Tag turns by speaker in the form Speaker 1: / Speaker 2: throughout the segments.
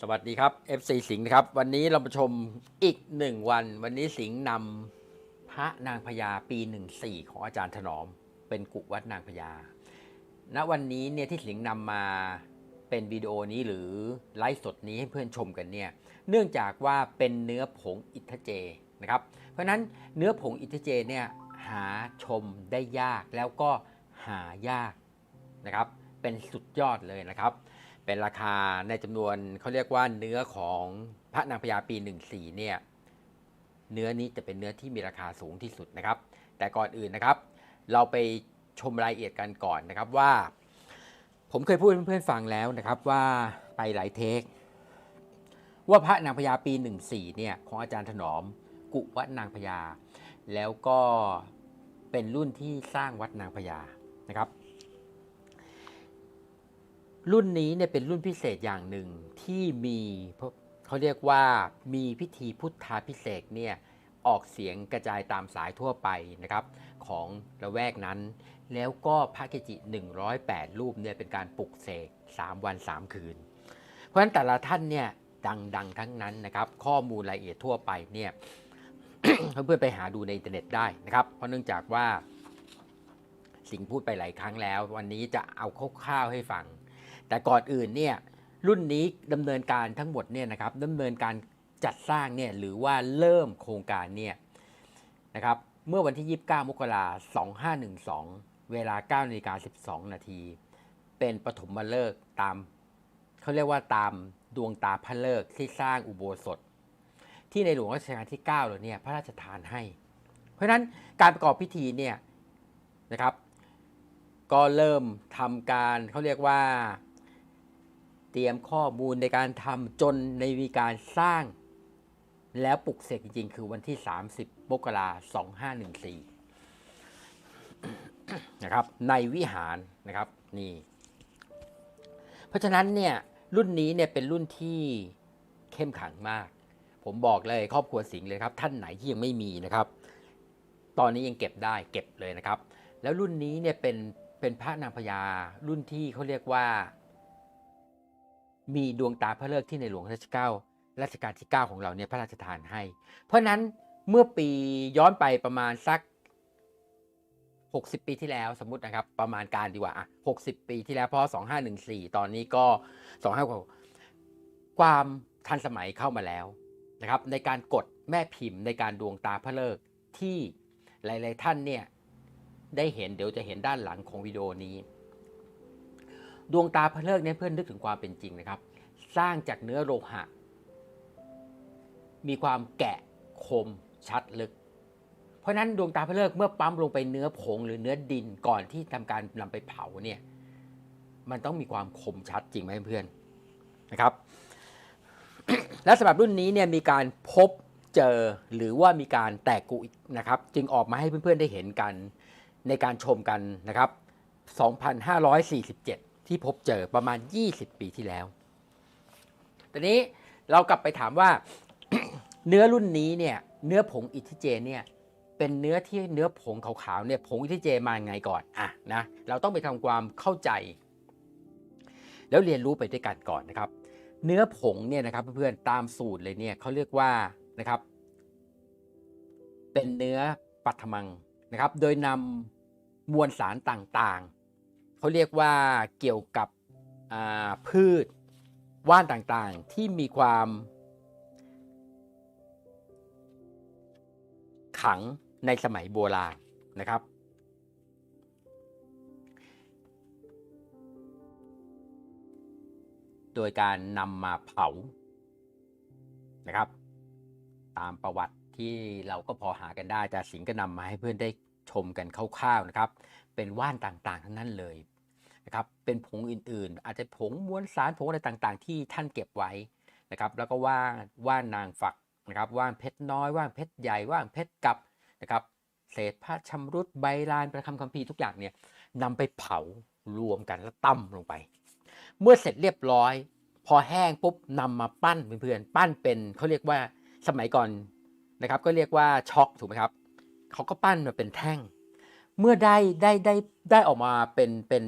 Speaker 1: สวัสดีครับ FC สิงห์นะครับ วันนี้เรามาชมอีกหนึ่งวัน วันนี้สิงห์นำพระนางพญาปี 14 ของอาจารย์ถนอม เป็นกุวัดนางพญาณวันนี้เนี่ยที่สิงห์นำมาเป็นวิดีโอนี้หรือไลฟ์สดนี้ให้เพื่อนชมกันเนี่ยเนื่องจากว่าเป็นเนื้อผงอิทเจนะครับ เพราะนั้นเนื้อผงอิทเจเนี่ยหาชมได้ยากแล้วก็หายากนะครับ เป็นสุดยอดเลยนะครับ เป็นราคาในจำนวนเขาเรียกว่าเนื้อของพระนางพญาปี 14เนี่ยเนื้อนี้จะเป็นเนื้อที่มีราคาสูงที่สุดนะครับ แต่ก่อนอื่นนะครับ เราไปชมรายละเอียดกันก่อนนะครับว่า ผมเคยพูดเพื่อนๆฟังแล้วนะครับว่าไปหลายเทค ว่าพระนางพญาปี 14เนี่ยของอาจารย์ถนอม กุวัดนางพญาแล้วก็เป็นรุ่นที่สร้างวัดนางพญานะครับ รุ่นนี้เนี่ยเป็นรุ่นพิเศษอย่างหนึ่งที่มีเขาเรียกว่ามีพิธีพุทธาพิเศษเนี่ยออกเสียงกระจายตามสายทั่วไปนะครับของระแวกนั้น แล้วก็พระเกจิ 108 รูปเนี่ยเป็นการปลุกเสก 3 วัน 3 คืน เพราะฉะนั้นแต่ละท่านเนี่ยดังๆทั้งนั้นนะครับ ข้อมูลรายละเอียดทั่วไปเนี่ยเพื่อนๆไปหาดูในอินเทอร์เน็ตได้นะครับ เพราะเนื่องจากว่าสิ่งพูดไปหลายครั้งแล้ว วันนี้จะเอาคร่าวๆให้ฟัง แต่ก่อนอื่นเนี่ยรุ่นนี้ดำเนินการทั้งหมดเนี่ยนะครับดำเนินการจัดสร้างเนี่ยหรือว่าเริ่มโครงการเนี่ยนะครับเมื่อวันที่ 29 มกราคม 2512 เวลา9นาฬิกา12 นาที เป็นปฐมฤกษ์ตามเขาเรียกว่าตามดวงตาพระฤกษ์ที่สร้างอุโบสถ ที่ในหลวงรัชกาลที่9เราเนี่ยพระราชทานให้ เพราะฉะนั้นการประกอบพิธีเนี่ยนะครับ ก็เริ่มทำการเขาเรียกว่า เตรียมข้อมูลในการทำจนในมีการสร้าง แล้วปลุกเสกจริง ๆ คือวันที่ 30มกราคม2514นะครับ ในวิหารนะครับนี่เพราะฉะนั้นเนี่ยรุ่นนี้เนี่ยเป็นรุ่นที่เข้มขังมาก ผมบอกเลยครอบครัวสิงห์เลยครับ ท่านไหนที่ยังไม่มีนะครับ ตอนนี้ยังเก็บได้เก็บเลยนะครับ แล้วรุ่นนี้เนี่ยเป็นเป็นพระนางพญารุ่นที่เขาเรียกว่า มีดวงตาพระฤกษ์ที่ในหลวงรัชกาลรัชกาลที่ 9 ของเราเนี่ยพระราชทานให้ เพราะนั้นเมื่อปีย้อนไปประมาณสัก 60 ปีที่แล้วสมมตินะครับ ประมาณการดีกว่าอะ60 ปีที่แล้วพราะ2514 ตอนนี้ก็ 25กว่าความทันสมัยเข้ามาแล้วนะครับ ในการกดแม่พิมพ์ในการดวงตาพระฤกษ์ที่หลาย ๆ ท่านเนี่ยได้เห็นเดี๋ยวจะเห็นด้านหลังของวิดีโอนี้ ดวงตาพระฤกษ์เนี่ยเพื่อนนึกถึงความเป็นจริงนะครับ สร้างจากเนื้อโลหะ มีความแกะคมชัดลึก เพราะนั้นดวงตาพระฤกษ์เมื่อปั๊มลงไปเนื้อผงหรือเนื้อดินก่อนที่ทำการนำไปเผาเนี่ยมันต้องมีความคมชัดจริงไหมเพื่อนนะครับ และสำหรับรุ่นนี้เนี่ยมีการพบเจอหรือว่ามีการแตกกุกนะครับ จึงออกมาให้เพื่อนๆได้เห็นกันในการชมกันนะครับ 2547 ที่พบเจอประมาณ 20 ปีที่แล้ว ตอนนี้เรากลับไปถามว่า เนื้อรุ่นนี้เนี่ยเนื้อผงอิทิเจเนี่ยเป็นเนื้อที่เนื้อผงขาวๆเนี่ยผงอิทิเจมาไงก่อนอะนะเราต้องไปทำความเข้าใจ แล้วเรียนรู้ไปด้วยกันก่อนนะครับ เนื้อผงเนี่ยนะครับเพื่อนๆตามสูตรเลยเนี่ยเขาเรียกว่านะครับ เป็นเนื้อปัทมังนะครับ โดยนำมวลสารต่างๆ เขาเรียกว่าเกี่ยวกับพืชว่านต่างๆที่มีความขังในสมัยโบราณนะครับ โดยการนำมาเผานะครับ ตามประวัติที่เราก็พอหากันได้แต่สิงก็นำมาให้เพื่อนได้ชมกันคร่าวๆนะครับ เป็นว่านต่างๆทั้งนั้นเลย นะครับเป็นผงอื่นๆ อาจจะผงมวลสารผงอะไรต่างๆ ที่ท่านเก็บไว้นะครับแล้วก็ว่านว่านนางฝักนะครับว่านเพชรน้อยว่านเพชรใหญ่ว่านเพชรกับนะครับเศษผ้าชำรุดใบลานประคำคัมภีร์ทุกอย่างเนี่ยนำไปเผารวมกันแล้วตั้มลงไป เมื่อเสร็จเรียบร้อย พอแห้งปุ๊บนำมาปั้นเพื่อนๆปั้นเป็นเขาเรียกว่าสมัยก่อนนะครับก็เรียกว่าช็อกถูกไหมครับเขาก็ปั้นมาเป็นแท่ง เมื่อได้ได้ได้ได้ออกมาเป็นเป็น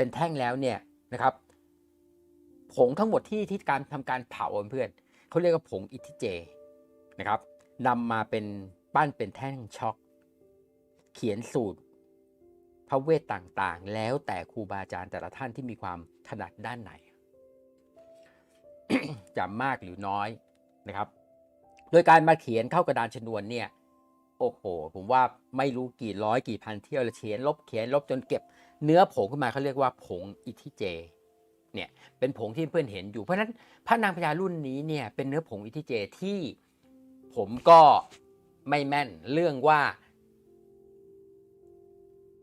Speaker 1: เป็นแท่งแล้วเนี่ยนะครับ ผงทั้งหมดที่ที่การทำการเผาเพื่อนเขาเรียกว่าผงอิทิเจนะครับนำมาเป็นปั้นเป็นแท่งช็อก เขียนสูตร พระเวทต่างๆ แล้วแต่ครูบาอาจารย์แต่ละท่านที่มีความถนัดด้านไหนจะมากหรือน้อยนะครับ โดยการมาเขียนเข้ากระดานชนวนเนี่ย โอ้โห ผมว่าไม่รู้กี่ร้อยกี่พันเที่ยวแล้วเขียนลบเขียนลบจนเก็บ เนื้อผงขึ้นมาเขาเรียกว่าผงอิทิเจเนี่ยเป็นผงที่เพื่อนเห็นอยู่เพราะฉะนั้นพระนางพญารุ่นนี้เนี่ยเป็นเนื้อผงอิทิเจที่ผมก็ไม่แม่นเรื่องว่า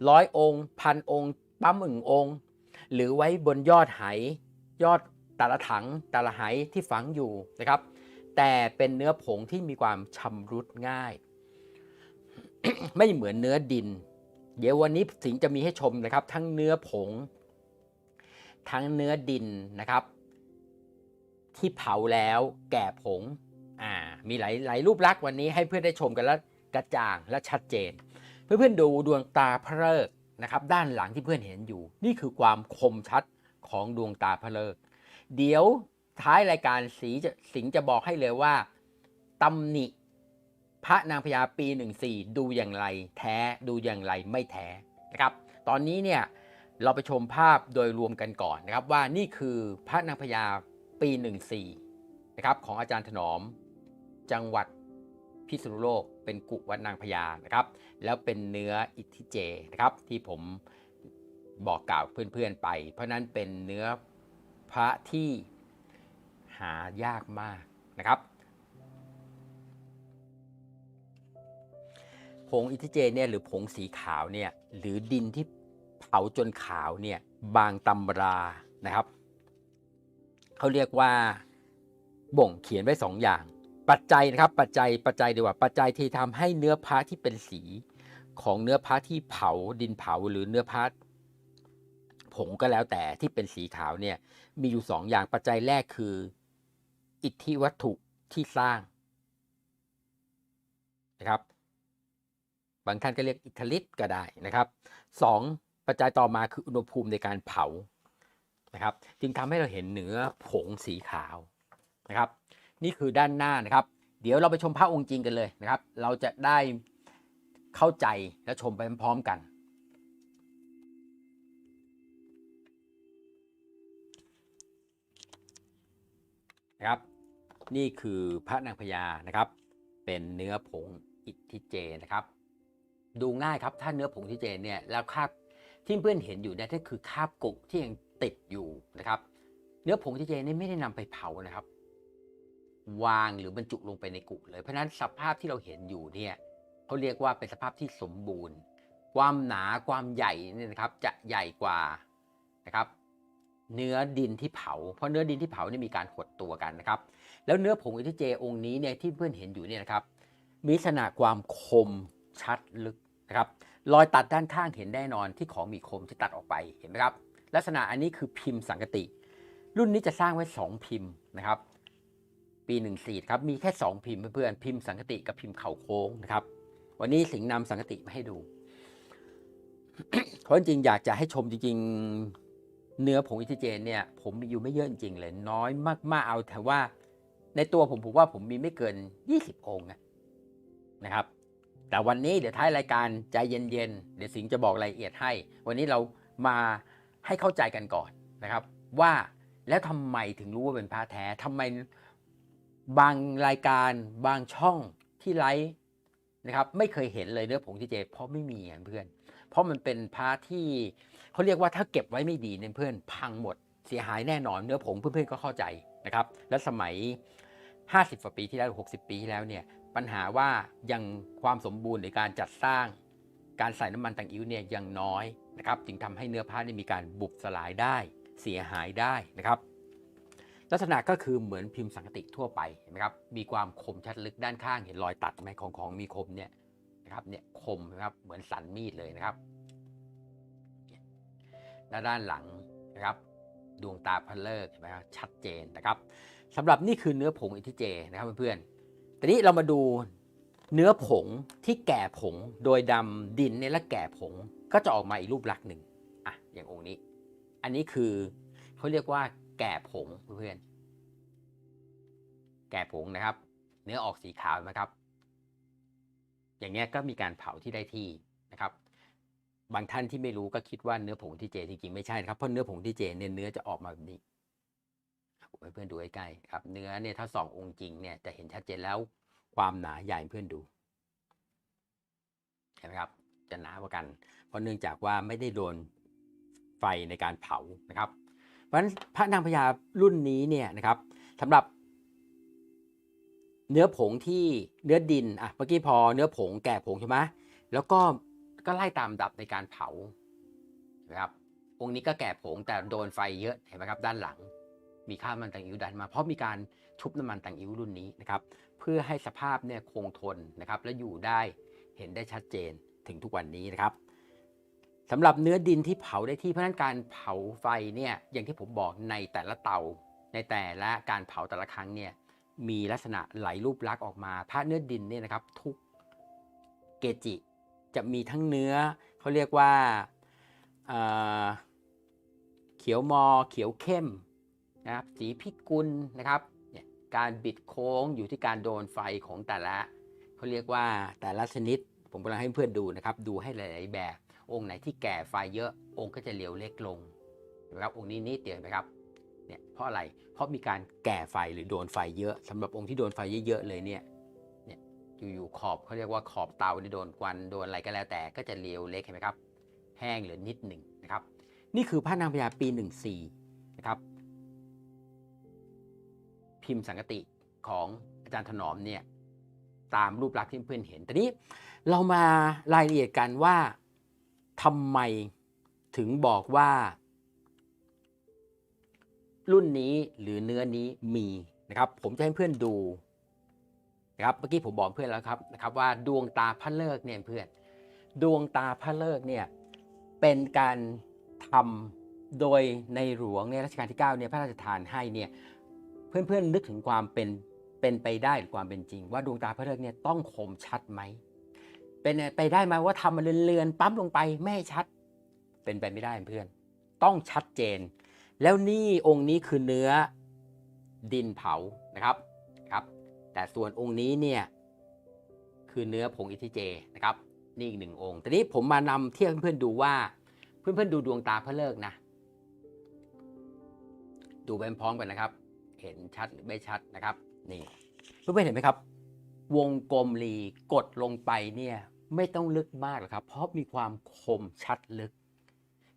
Speaker 1: ร้อยองค์พันองค์ปั๊มหนึ่งองค์ หรือไว้บนยอดไหยอดแต่ละถังแต่ละไหที่ฝังอยู่นะครับ แต่เป็นเนื้อผงที่มีความชำรุดง่าย ไม่เหมือนเนื้อดิน เดี๋ยววันนี้สิงจะมีให้ชมนะครับ ทั้งเนื้อผง ทั้งเนื้อดินนะครับ ที่เผาแล้วแก่ผงอ่ามีหลายหลายรูปลักษณ์วันนี้ให้เพื่อนได้ชมกันแล้วกระจ่างและชัดเจน เพื่อนๆดูดวงตาพระเลิกนะครับ ด้านหลังที่เพื่อนเห็นอยู่ นี่คือความคมชัดของดวงตาพระเลิกเดี๋ยวท้ายรายการสีสิงจะบอกให้เลยว่าตำหนิ พระนางพญาปี 14 ดูอย่างไรแท้ดูอย่างไรไม่แท้นะครับ ตอนนี้เนี่ยเราไปชมภาพโดยรวมกันก่อนนะครับว่านี่คือพระนางพญาปี 14 นะครับของอาจารย์ถนอม จังหวัดพิษณุโลกเป็นกุวัดนางพญานะครับ แล้วเป็นเนื้ออิทธิเจนะครับที่ผมบอกกล่าวเพื่อนๆไป เพราะนั้นเป็นเนื้อพระที่หายากมากนะครับ ผงอิทิเจเนี่ยหรือผงสีขาวเนี่ยหรือดินที่เผาจนขาวเนี่ยบางตำรานะครับเขาเรียกว่าบ่งเขียนไว้สองอย่าง ปัจจัยนะครับปัจจัยปัจจัยดีกว่าปัจจัยที่ทำให้เนื้อพระที่เป็นสีของเนื้อพระที่เผาดินเผาหรือเนื้อพระผงก็แล้วแต่ที่เป็นสีขาวเนี่ยมีอยู่สองอย่างปัจจัยแรกคือ อิทธิวัตถุที่สร้างนะครับ บางท่านก็เรียกอิทธิฤทธิ์ก็ได้นะครับสองปัจจัยต่อมาคืออุณหภูมิในการเผานะครับ จึงทำให้เราเห็นเนื้อผงสีขาวนะครับ นี่คือด้านหน้านะครับ เดี๋ยวเราไปชมพระองค์จริงกันเลยนะครับ เราจะได้เข้าใจและชมไปพร้อมกันนะครับนี่คือพระนางพญานะครับ เป็นเนื้อผงอิทธิเจนะครับ ดูง่ายครับ ถ้าเนื้อผงทธิเจเนี่ยแล้วคราบที่เพื่อนเห็นอยู่เนี่ยก็คือคราบกุกที่ยังติดอยู่นะครับ เนื้อผงทธิเจนี่ไม่ได้นำไปเผานะครับ วางหรือบรรจุลงไปในกุกเลยเพราะฉะนั้นสภาพที่เราเห็นอยู่เนี่ยเขาเรียกว่าเป็นสภาพที่สมบูรณ์ ความหนาความใหญ่เนี่ยนะครับ จะใหญ่กว่านะครับ เนื้อดินที่เผา เพราะเนื้อดินที่เผาเนี่ยมีการหดตัวกันนะครับ แล้วเนื้อผงอิทธิเจองค์นี้เนี่ยที่เพื่อนเห็นอยู่เนี่ยนะครับ มีลักษณะความคมชัดลึก นะครับรอยตัดด้านข้างเห็นแน่นอนที่ของมีคมที่ตัดออกไปเห็นไหมครับ ลักษณะอันนี้คือพิมพ์สังกติ รุ่นนี้จะสร้างไว้ 2 พิมพ์นะครับ ปี 14ครับมีแค่ 2 พิมพ์เพื่อนๆพิมพ์สังกติกับพิมพ์เข่าโค้งนะครับ วันนี้สิงห์นำสังกติมาให้ดูเพราะจริงอยากจะให้ชมจริงๆเนื้อผงอิทธิเจนเนี่ย ผมมีอยู่ไม่เยอะจริงๆเลยน้อยมากๆเอาแต่ว่าในตัวผมผมว่าผมมีไม่เกิน 20 องค์นะครับ แต่วันนี้เดี๋ยวท้ายรายการใจเย็นๆ เดี๋ยวสิงจะบอกรายละเอียดให้ วันนี้เรามาให้เข้าใจกันก่อนนะครับ ว่าแล้วทำไมถึงรู้ว่าเป็นพระแท้ทำไมบางรายการบางช่องที่ไลฟ์นะครับไม่เคยเห็นเลยเนื้อผงที่เจ เพราะไม่มีเพื่อน เพราะมันเป็นพระที่เขาเรียกว่าถ้าเก็บไว้ไม่ดีเนี่ยเพื่อนพังหมดเสียหายแน่นอนเนื้อผงเพื่อนๆก็เข้าใจนะครับ และสมัย 50กว่าปีที่แล้ว60 ปีที่แล้วเนี่ย ปัญหาว่ายังความสมบูรณ์ในการจัดสร้าง การใส่น้ำมันตังอิ้วเนี่ยยังน้อยนะครับจึงทำให้เนื้อผ้านี่มีการบุบสลายได้เสียหายได้นะครับลักษณะก็คือเหมือนพิมพ์สังกติทั่วไปนไหมครับ มีความคมชัดลึกด้านข้างเห็นรอยตัดไหมของของมีคมเนี่ยนะครับเนี่ยคมนะครับเหมือนสันมีดเลยนะครับและด้านหลังนะครับ ดวงตาพระเลิกเห็นไหมครับชัดเจนนะครับสำหรับนี่คือเนื้อผงอิทิเจนะครับเพื่อนๆ ทีนี้เรามาดูเนื้อผงที่แก่ผงโดยดำดินเนี่ยและแก่ผงก็จะออกมาอีกรูปลักษณ์หนึ่งอะอย่างองค์นี้ อันนี้คือเขาเรียกว่าแก่ผงเพื่อนแก่ผงนะครับ เนื้อออกสีขาวนะครับ อย่างเงี้ยก็มีการเผาที่ได้ที่นะครับ บางท่านที่ไม่รู้ก็คิดว่าเนื้อผงที่เจจริงๆไม่ใช่นะครับเพราะเนื้อผงที่เจเนี่ยเนื้อจะออกมาแบบนี้ ให้เพื่อนดูใกล้ๆครับ เนื้อเนี่ยถ้าสององค์จริงเนี่ยจะเห็นชัดเจนแล้วความหนาใหญ่เพื่อนดูเห็นไหมครับ จะหนากว่ากัน เพราะเนื่องจากว่าไม่ได้โดนไฟในการเผานะครับ เพราะฉะนั้นพระนางพญารุ่นนี้เนี่ยนะครับสำหรับเนื้อผงที่เนื้อดินอะเมื่อกี้พอเนื้อผงแก่ผงใช่ไหมแล้วก็ก็ไล่ตามดับในการเผานะครับองค์นี้ก็แก่ผงแต่โดนไฟเยอะเห็นไหมครับด้านหลัง มีค่ามันตังอิ้วดันมา เพราะมีการชุบน้ำมันตังอิ้วรุ่นนี้นะครับเพื่อให้สภาพเนี่ยคงทนนะครับและอยู่ได้เห็นได้ชัดเจนถึงทุกวันนี้นะครับสำหรับเนื้อดินที่เผาได้ที่เพราะนั้นการเผาไฟเนี่ยอย่างที่ผมบอกในแต่ละเตา ในแต่ละการเผาแต่ละครั้งเนี่ยมีลักษณะไหลรูปลักษณ์ออกมาพระเนื้อดินเนี่ยนะครับทุกเกจิจะมีทั้งเนื้อเขาเรียกว่าเเขียวมอเขียวเข้ม นะครับสีพิกุลนะครับเนี่ยการบิดโค้งอยู่ที่การโดนไฟของแต่ละเขาเรียกว่าแต่ละชนิด ผมกำลังให้เพื่อนดูนะครับ ดูให้หลาย ๆ แบบ องค์ไหนที่แก่ไฟเยอะองค์ก็จะเหลียวเล็กลงนะครับองค์นี้นิดเดียวเห็นไหมครับเนี่ยเพราะอะไรเพราะมีการแก่ไฟหรือโดนไฟเยอะสำหรับองค์ที่โดนไฟเยอะ ๆ เลยเนี่ยเนี่ยอยู่ๆขอบเขาเรียกว่าขอบเตาที่โดนควันโดนอะไรก็แล้วแต่ก็จะเหลียวเล็กเห็นไหมครับ แห้งเหลือนิดหนึ่งนะครับ นี่คือพระนางพญาปี 14 พิมพ์สังกติของอาจารย์ถนอมเนี่ยตามรูปลักษณ์ที่เพื่อนเห็นแต่นี้เรามารายละเอียดกันว่าทำไมถึงบอกว่า รุ่นนี้หรือเนื้อนี้มีนะครับ ผมจะให้เพื่อนดูนะครับเมื่อกี้ผมบอกเพื่อนแล้วครับนะครับว่าดวงตาพระเลิกเนี่ยเพื่อน ดวงตาพระเลิกเนี่ยเป็นการทำโดยในหลวงในรัชกาลที่ 9 เนี่ยพระราชทานให้เนี่ย เพื่อนๆนึกถึงความเป็นเป็นไปได้หรือความเป็นจริง ว่าดวงตาพระเลิกษ์เนี่ยต้องคมชัดไหมเป็นไปได้ไหมว่าทำมาเลือนๆปั๊มลงไปไม่ชัด เป็นไปไม่ได้เพื่อน ต้องชัดเจน แล้วนี่องค์นี้คือเนื้อดินเผานะครับครับ แต่ส่วนองค์นี้เนี่ยคือเนื้อผงอิทิเจนะครับ นี่อีกหนึ่งองค์ทีนี้ผมมานำเทียบเพื่อนๆดูว่า เพื่อนๆดูดวงตาพระเลิกษ์นะ ดูไปพร้อมกันนะครับ ห็นชัดหรือไม่ชัดนะครับนี่เพื่อนๆเห็นไหมครับ วงกลมรีกดลงไปเนี่ยไม่ต้องลึกมากหรอกครับ เพราะมีความคมชัดลึก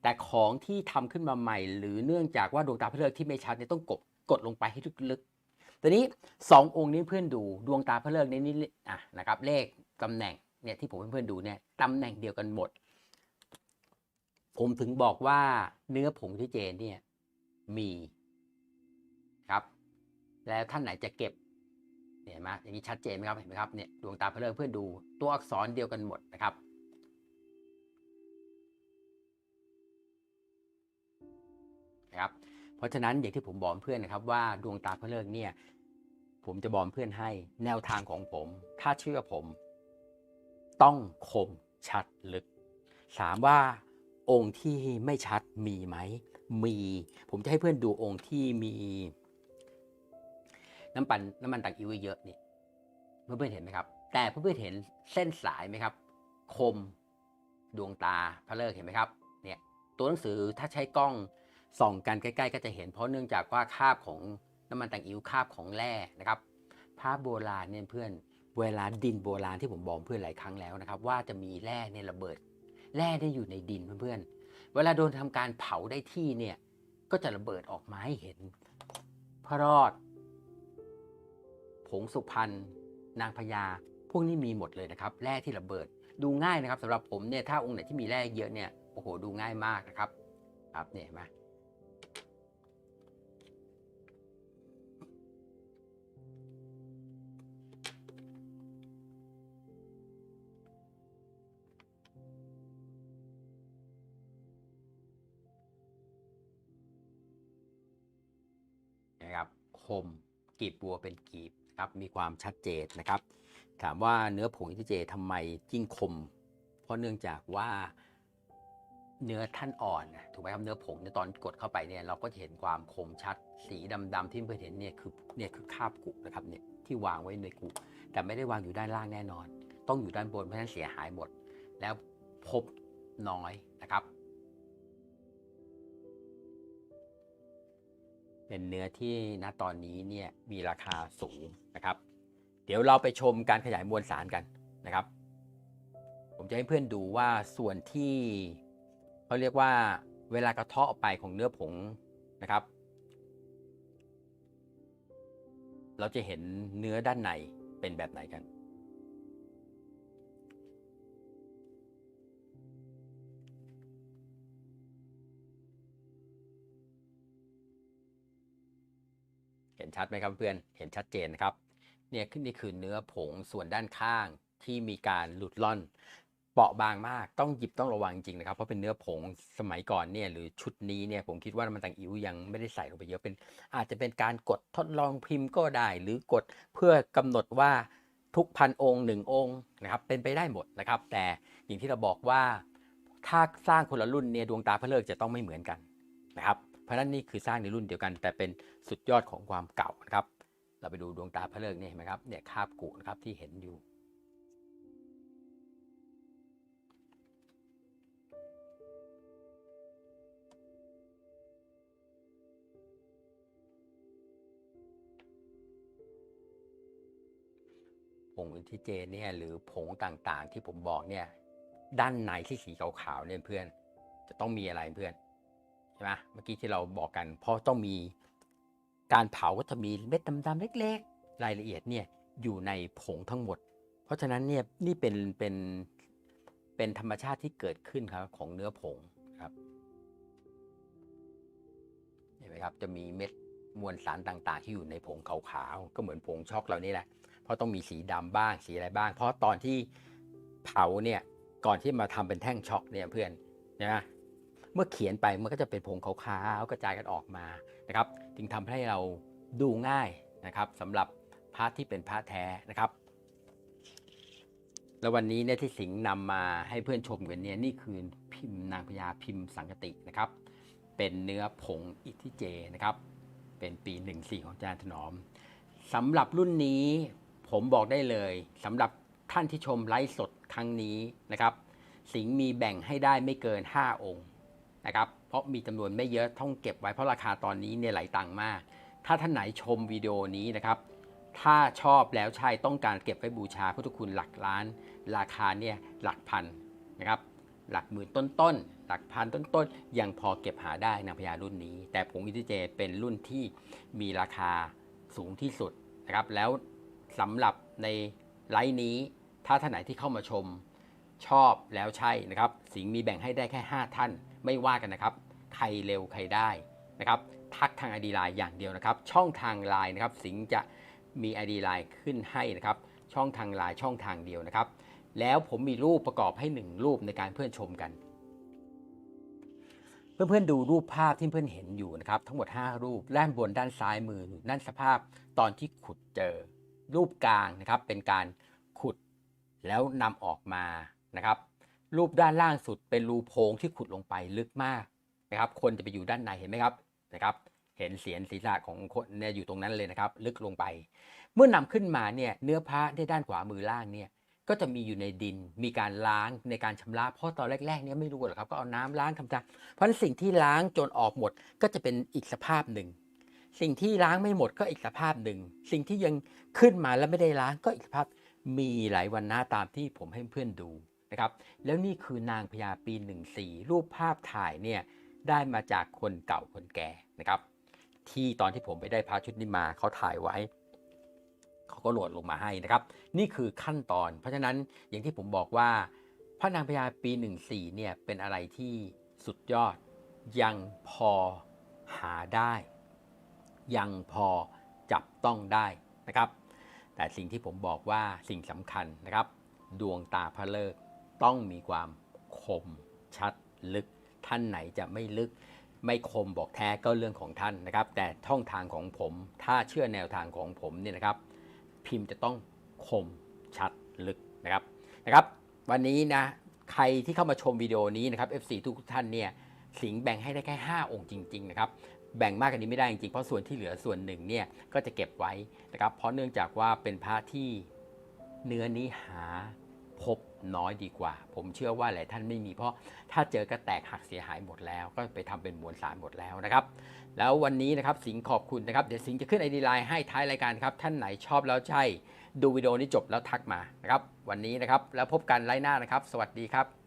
Speaker 1: แต่ของที่ทำขึ้นมาใหม่ หรือเนื่องจากว่าดวงตาพระเลิกษ์ที่ไม่ชัดเนี่ยต้องกดกดลงไปให้ลึกๆตอนนี้สององค์นี้เพื่อนดูดวงตาพระเลิกษ์นี่นี่อะนะครับ เลขตำแหน่งเนี่ยที่ผมเพื่อนๆดูเนี่ยตำแหน่งเดียวกันหมด ผมถึงบอกว่าเนื้อผงที่เจนเนี่ยมี แล้วท่านไหนจะเก็บเห็นไหมอย่างนี้ชัดเจนไหมครับเห็นไหมครับเนี่ยดวงตาพระเลิกเพื่อนดูตัวอักษรเดียวกันหมดนะครับ นะครับ เพราะฉะนั้นอย่างที่ผมบอกเพื่อนนะครับว่าดวงตาพระเลิกเนี่ยผมจะบอกเพื่อนให้แนวทางของผม ถ้าเชื่อผม ต้องคมชัดลึกถามว่าองค์ที่ไม่ชัดมีไหมมี ผมจะให้เพื่อนดูองค์ที่มี น้ำปันน้ำมันตักอิ้วเยอะนี่เพื่อนๆเห็นไหมครับ แต่เพื่อนๆเห็นเส้นสายไหมครับ คมดวงตาพระเลิกเห็นไหมครับเนี่ยตัวหนังสือถ้าใช้กล้องส่องกันใกล้ ๆ ก็จะเห็นเพราะเนื่องจากว่าคาบของน้ำมันตังอิ้วคาบของแร่นะครับภาพโบราณเนี่ยเพื่อนเวลาดินโบราณที่ผมบอกเพื่อนหลายครั้งแล้วนะครับ ว่าจะมีแร่ในระเบิด แร่เนี่อยู่ในดินเพื่อนๆ เวลาโดนทำการเผาได้ที่เนี่ยก็จะระเบิดออกมาให้เห็นพระรอด ผงสุพรรณนางพญาพวกนี้มีหมดเลยนะครับแร่ที่ระเบิด ดูง่ายนะครับสำหรับผมเนี่ยถ้าองค์ไหนที่มีแร่เยอะเนี่ยโอ้โหดูง่ายมากนะครับครับเนี่ยเห็นไหมนะครับคมกีบบัวเป็นกีบ นะครับมีความชัดเจนนะครับ ถามว่าเนื้อผงอิทิเจทำไมยิ่งคม เพราะเนื่องจากว่าเนื้อท่านอ่อนนะถูกไหมครับเนื้อผงเนี่ยตอนกดเข้าไปเนี่ยเราก็จะเห็นความคมชัดสีดำๆที่เพื่อนเห็นเนี่ยคือเนี่ยคือคาบกุนะครับเนี่ยที่วางไว้ในกุแต่ไม่ได้วางอยู่ด้านล่างแน่นอน ต้องอยู่ด้านบนเพราะฉะนั้นเสียหายหมด แล้วพบน้อย เป็นเนื้อที่ณตอนนี้เนี่ยมีราคาสูงนะครับ เดี๋ยวเราไปชมการขยายมวลสารกันนะครับ ผมจะให้เพื่อนดูว่าส่วนที่เขาเรียกว่าเวลากระเทาะออกไปของเนื้อผงนะครับ เราจะเห็นเนื้อด้านในเป็นแบบไหนกัน นชัดไหมครับเพื่อนเห็นชัดเจนนะครับเนี่ยขึ้นนี่คือเนื้อผงส่วนด้านข้างที่มีการหลุดล่อน เปราะบางมากต้องหยิบต้องระวังจริงนะครับ เพราะเป็นเนื้อผงสมัยก่อนเนี่ยหรือชุดนี้เนี่ยผมคิดว่ามันต่างอิ๋วยังไม่ได้ใส่ลงไปเยอะเป็น อาจจะเป็นการกดทดลองพิมพ์ก็ได้ หรือกดเพื่อกำหนดว่าทุกพันองค์หนึ่งองค์นะครับเป็นไปได้หมดนะครับ แต่อย่างที่เราบอกว่าถ้าสร้างคนละรุ่นเนี่ยดวงตาพระเลิกจะต้องไม่เหมือนกันนะครับ เพราะนั้นนี่คือสร้างในรุ่นเดียวกัน แต่เป็นสุดยอดของความเก่านะครับ เราไปดูดวงตาพระเลิกนี่เห็นไหมครับเนี่ยคาบกุนะครับที่เห็นอยู่ ผงอินทิเจนเนี่ยหรือผงต่างๆที่ผมบอกเนี่ยด้านในที่สีขาวๆเนี่ยเพื่อน จะต้องมีอะไรเพื่อน ช่ไหมเมื่อกี้ที่เราบอกกัน เพราะต้องมีการเผาก็จะมีเม็ดดำๆเล็กๆ รายละเอียดเนี่ยอยู่ในผงทั้งหมด เพราะฉะนั้นเนี่ยนี่เป็นเป็นเป็นธรรมชาติที่เกิดขึ้นครับของเนื้อผงครับเห็นไหมครับจะมีเม็ดมวลสารต่างๆ ที่อยู่ในผงขาวๆก็เหมือนผงช็อกเรานี่แหละเพราะต้องมีสีดำบ้างสีอะไรบ้าง เพราะตอนที่เผาเนี่ยก่อนที่มาทำเป็นแท่งช็อกเนี่ยเพื่อนนะ เมื่อเขียนไปมันก็จะเป็นผงขาวๆกระจายกันออกมานะครับ จึงทำให้เราดูง่ายนะครับสำหรับพระที่เป็นพระแท้นะครับ แล้ววันนี้เนี่ยที่สิงห์นำมาให้เพื่อนชมกันเนี่ยนี่คือพิมพ์นางพญาพิมพ์สังกตินะครับ เป็นเนื้อผงอิทิเจนะครับ เป็นปี 14 ของอาจารย์ถนอมสำหรับรุ่นนี้ผมบอกได้เลยสำหรับท่านที่ชมไลฟ์สดครั้งนี้นะครับ สิงห์มีแบ่งให้ได้ไม่เกิน 5 องค์ นะครับ เพราะมีจำนวนไม่เยอะต้องเก็บไว้เพราะราคาตอนนี้เนี่ยไหลตังมาก ถ้าท่านไหนชมวิดีโอนี้นะครับ ถ้าชอบแล้วใช่ต้องการเก็บไว้บูชาพุทธคุณหลักล้าน ราคาเนี่ยหลักพันนะครับ หลักหมื่นต้นๆหลักพันต้นๆยังพอเก็บหาได้นางพญารุ่นนี้ แต่ผงอินทิเจเป็นรุ่นที่มีราคาสูงที่สุดนะครับ แล้วสำหรับในไลฟ์นี้ ถ้าท่านไหนที่เข้ามาชมชอบแล้วใช่นะครับ สิงมีแบ่งให้ได้แค่ 5 ท่าน ไม่ว่ากันนะครับ ใครเร็วใครได้นะครับ ทักทางไอดีไลน์อย่างเดียวนะครับ ช่องทางไลน์นะครับ สิงจะมีไอดีไลน์ขึ้นให้นะครับ ช่องทางไลน์ช่องทางเดียวนะครับ แล้วผมมีรูปประกอบให้ 1 รูปในการเพื่อนชมกัน เพื่อนๆดูรูปภาพที่เพื่อนเห็นอยู่นะครับ ทั้งหมด 5 รูป ด้านบนด้านซ้ายมือนั่นสภาพตอนที่ขุดเจอ รูปกลางนะครับ เป็นการขุดแล้วนำออกมานะครับ รูปด้านล่างสุดเป็นรูโพงที่ขุดลงไปลึกมากนะครับ คนจะไปอยู่ด้านในเห็นไหมครับนะครับ เห็นเสียนศีรษะของคนเนี่ยอยู่ตรงนั้นเลยนะครับ ลึกลงไป เมื่อนำขึ้นมาเนี่ยเนื้อพระที่ด้านขวามือล่างเนี่ยก็จะมีอยู่ในดิน มีการล้างในการชำระ เพราะตอนแรกๆเนี่ยไม่รู้หรอกครับ ก็เอาน้ำล้างทำจาเพราะสิ่งที่ล้างจนออกหมดก็จะเป็นอีกสภาพหนึ่ง สิ่งที่ล้างไม่หมดก็อีกสภาพหนึ่ง สิ่งที่ยังขึ้นมาแล้วไม่ได้ล้างก็อีกสภาพ มีหลายวันหน้าตามที่ผมให้เพื่อนดู นะครับแล้วนี่คือนางพญาปี 14 รูปภาพถ่ายเนี่ยได้มาจากคนเก่าคนแก่นะครับที่ตอนที่ผมไปได้พระชุดนี้มาเขาถ่ายไว้เขาก็โหลดลงมาให้นะครับ นี่คือขั้นตอน เพราะฉะนั้นอย่างที่ผมบอกว่าพระนางพญาปี 14เนี่ยเป็นอะไรที่สุดยอดยังพอหาได้ ยังพอจับต้องได้นะครับ แต่สิ่งที่ผมบอกว่าสิ่งสำคัญนะครับ ดวงตาพระเลิกษ ต้องมีความคมชัดลึก ท่านไหนจะไม่ลึก ไม่คมบอกแท้ก็เรื่องของท่านนะครับ แต่ท่องทางของผม ถ้าเชื่อแนวทางของผมเนี่ยนะครับ พิมพ์จะต้องคมชัดลึกนะครับนะครับ วันนี้นะใครที่เข้ามาชมวิดีโอนี้นะครับ FC ทุกท่านเนี่ยสิงแบ่งให้ได้แค่ 5 องค์จริง ๆ นะครับ แบ่งมากกว่านี้ไม่ได้จริงๆ เพราะส่วนที่เหลือส่วนหนึ่งเนี่ยก็จะเก็บไว้นะครับ เพราะเนื่องจากว่าเป็นพระที่เนื้อนี้หา พบน้อยดีกว่า ผมเชื่อว่าหลายท่านไม่มีเพราะถ้าเจอก็แตกหักเสียหายหมดแล้ว ก็ไปทำเป็นมวลสารหมดแล้วนะครับ แล้ววันนี้นะครับสิงขอบคุณนะครับ เดี๋ยวสิงจะขึ้นไอดีไลน์ให้ท้ายรายการครับ ท่านไหนชอบแล้วใช่ ดูวิดีโอนี้จบแล้วทักมานะครับ วันนี้นะครับแล้วพบกันไลน์หน้านะครับ สวัสดีครับ